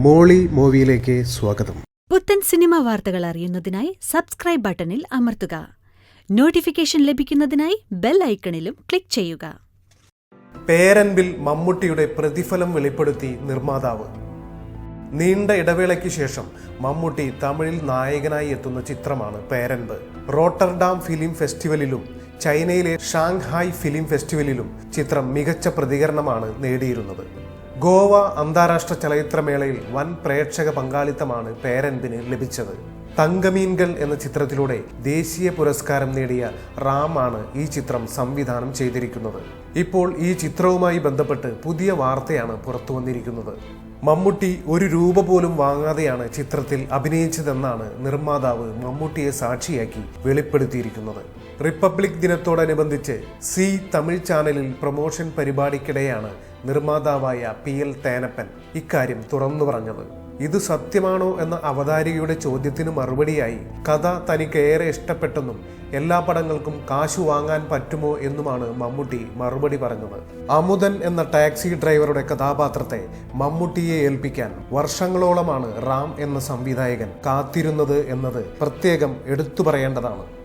മോളി മൂവിയിലേക്ക് സ്വാഗതം. പുത്തൻ സിനിമ വാർത്തകൾ അറിയുന്നതിനായി സബ്സ്ക്രൈബ് ബട്ടണിൽ അമർത്തുക. നോട്ടിഫിക്കേഷൻ ലഭിക്കുന്നതിനായി ബെൽ ഐക്കണിലും ക്ലിക്ക് ചെയ്യുക. പേരൻപിൽ മമ്മൂട്ടിയുടെ പ്രതിഫലം വെളിപ്പെടുത്തി നിർമ്മാതാവ്. നീണ്ട ഇടവേളയ്ക്ക് ശേഷം മമ്മൂട്ടി തമിഴിൽ നായകനായി എത്തുന്ന ചിത്രമാണ് പേരൻപ്. റോട്ടർഡാം ഫിലിം ഫെസ്റ്റിവലിലും ചൈനയിലെ ഷാങ്ഹായ് ഫിലിം ഫെസ്റ്റിവലിലും ചിത്രം മികച്ച പ്രതികരണമാണ് നേടിയിരുന്നത്. ഗോവ അന്താരാഷ്ട്ര ചലച്ചിത്രമേളയിൽ വൻ പ്രേക്ഷക പങ്കാളിത്തമാണ് പേരൻപിന് ലഭിച്ചത്. തങ്കമീൻകൾ എന്ന ചിത്രത്തിലൂടെ ദേശീയ പുരസ്കാരം നേടിയ റാമാണ് ഈ ചിത്രം സംവിധാനം ചെയ്തിരിക്കുന്നത്. ഇപ്പോൾ ഈ ചിത്രവുമായി ബന്ധപ്പെട്ട് പുതിയ വാർത്തയാണ് പുറത്തു വന്നിരിക്കുന്നത്. മമ്മൂട്ടി ഒരു രൂപ പോലും വാങ്ങാതെയാണ് ചിത്രത്തിൽ അഭിനയിച്ചതെന്നാണ് നിർമ്മാതാവ് മമ്മൂട്ടിയെ സാക്ഷിയാക്കി വെളിപ്പെടുത്തിയിരിക്കുന്നത്. റിപ്പബ്ലിക് ദിനത്തോടനുബന്ധിച്ച് സി തമിഴ് ചാനലിൽ പ്രൊമോഷൻ പരിപാടിക്കിടെയാണ് നിർമ്മാതാവായ പി എൽ തേനപ്പൻ ഇക്കാര്യം തുറന്നു പറഞ്ഞത്. ഇത് സത്യമാണോ എന്ന അവതാരികയുടെ ചോദ്യത്തിന് മറുപടിയായി കഥ തനിക്ക് ഏറെ ഇഷ്ടപ്പെട്ടെന്നും എല്ലാ പടങ്ങൾക്കും കാശു വാങ്ങാൻ പറ്റുമോ എന്നുമാണ് മമ്മൂട്ടി മറുപടി പറഞ്ഞത്. അമുദൻ എന്ന ടാക്സി ഡ്രൈവറുടെ കഥാപാത്രത്തെ മമ്മൂട്ടിയെ ഏൽപ്പിക്കാൻ വർഷങ്ങളോളമാണ് റാം എന്ന സംവിധായകൻ കാത്തിരുന്നത് എന്നത് പ്രത്യേകം എടുത്തു പറയേണ്ടതാണ്.